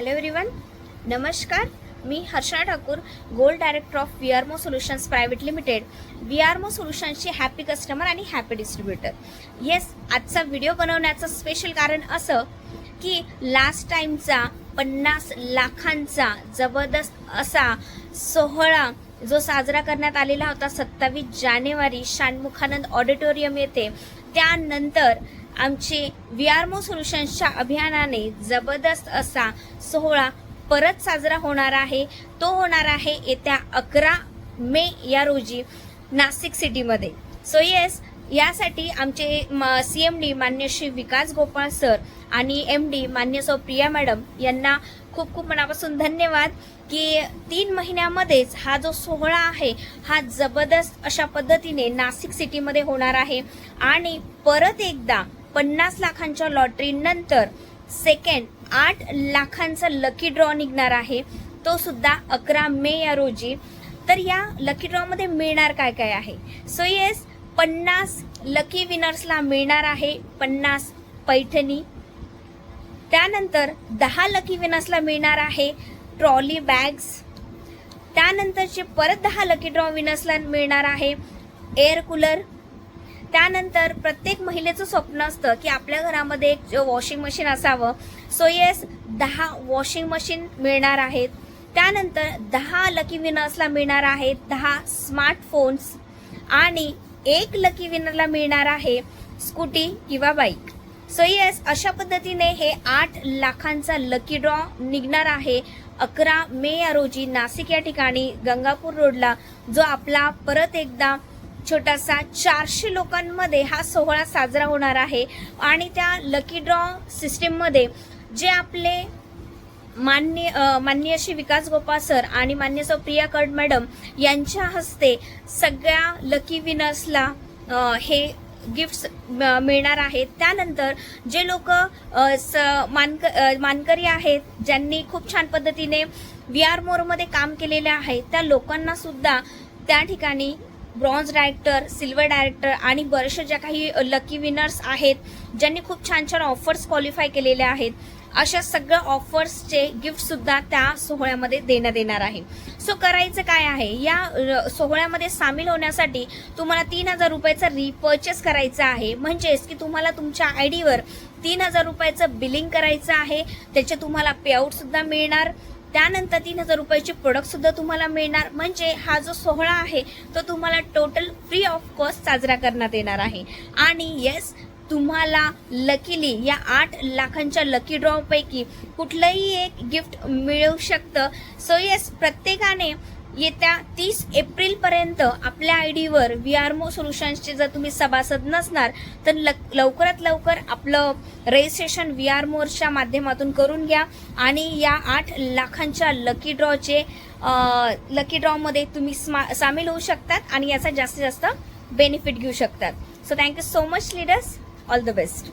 Hello everyone नमस्कार. मी Harsha Thakur gold director of V Armo solutions private limited V Armo सोल्युशन्सचे happy customer आणि happy distributor yes आजचा video बनवण्याचं special कारण असं की लास्ट टाईमचा पन्नास लाखांचा जबरदस्त असा सोहळा जो साजरा करण्यात आलेला होता सत्तावीस जानेवारी शानमुखानंद ऑडिटोरियम येथे. त्यानंतर आमचे विआरमो सोल्युशन्सच्या अभियानाने जबरदस्त असा सोहळा परत साजरा होणार आहे. तो होणार आहे येत्या अकरा मे या रोजी नाशिक सिटीमध्ये सो येस यासाठी आमचे सी एम डी मान्य श्री विकास गोपाळ सर आणि एम डी मान्य सौ प्रिया मॅडम यांना खूप खूप मनापासून धन्यवाद की तीन महिन्यामध्येच हा जो सोहळा आहे हा जबरदस्त अशा पद्धतीने नाशिक सिटीमध्ये होणार आहे. आणि परत एकदा पन्नास लाखांच्या लॉटरी नंतर सेकंड आठ लाखांचा लकी ड्रॉ निघणार आहे. तो सुद्धा अकरा मे या रोजी. तर या लकी ड्रॉमध्ये मिळणार काय काय आहे? सो येस पन्नास लकी विनर्सला मिळणार आहे पन्नास पैठणी. त्यानंतर दहा लकी विनर्सला मिळणार आहे ट्रॉली बॅग्स त्यानंतरचे परत दहा लकी ड्रॉ विनर्सला मिळणार आहे एअर कूलर त्यानंतर प्रत्येक महिलेचं स्वप्न असतं की आपल्या घरामध्ये एक वॉशिंग मशीन असावं. सो येस दहा वॉशिंग मशीन मिळणार आहेत. त्यानंतर दहा लकी विनर्सला मिळणार आहेत दहा स्मार्टफोन्स आणि एक लकी विनरला मिळणार आहे स्कूटी किंवा बाईक सो येस अशा पद्धतीने हे आठ लाखांचा लकी ड्रॉ निघणार आहे. अकरा मे या रोजी नाशिक या ठिकाणी गंगापूर रोडला जो आपला परत एकदा छोटासा चारशे लोकांमध्ये हा सोहळा साजरा होणार आहे. आणि त्या लकी ड्रॉ सिस्टीममध्ये जे आपले मान्य मान्य माननीय श्री विकास गोपाळ सर आणि मान्य सौ प्रिया कर्ड मॅडम यांच्या हस्ते सगळ्या लकी विनर्सला हे गिफ्ट्स मिळणार आहेत. त्यानंतर जे लोक मानक मानकरी आहेत ज्यांनी खूप छान पद्धतीने व्ही आर मोरमध्ये काम केलेले आहे त्या लोकांना सुद्धा त्या ठिकाणी ब्रॉन्झ डायरेक्टर सिल्वर डायरेक्टर आणि बरेचसे ज्या काही लकी विनर्स आहेत ज्यांनी खूप छान छान ऑफर्स क्वालिफाय केलेल्या आहेत अशा सगळ्या ऑफर्सचे गिफ्ट सुद्धा त्या सोहळ्यामध्ये देण्यात येणार आहे. सो करायचं काय आहे? या सोहळ्यामध्ये सामील होण्यासाठी तुम्हाला तीन हजार रुपयाचा रिपर्चेस करायचा आहे. म्हणजेच की तुम्हाला तुमच्या आय डीवर तीन हजार रुपयाचं बिलिंग करायचं आहे. त्याचे तुम्हाला पेआउट सुद्धा मिळणार. त्यानंतर तीन हजार रुपयाचे प्रोडक्ट सुद्धा तुम्हाला मिळणार. म्हणजे हा जो सोहळा आहे तो तुम्हाला टोटल फ्री ऑफ कॉस्ट साजरा करण्यात येणार आहे. आणि येस तुम्हाला लकीली या आठ लाखांच्या लकी ड्रॉपैकी कुठलंही एक गिफ्ट मिळू शकतं. सो येस प्रत्येकाने येत्या तीस एप्रिल पर्यंत आपल्या आय डीवर व्ही आर मो सोल्युशन्सचे जर तुम्ही सभासद नसणार तर लक- लवकरात लवकर आपलं रजिस्ट्रेशन व्ही आर मोरच्या माध्यमातून करून घ्या. आणि या आठ लाखांच्या लकी ड्रॉचे लकी ड्रॉमध्ये तुम्ही स्मा सामील होऊ शकतात आणि याचा जास्तीत जास्त बेनिफिट घेऊ शकतात. So thank you so much leaders all the best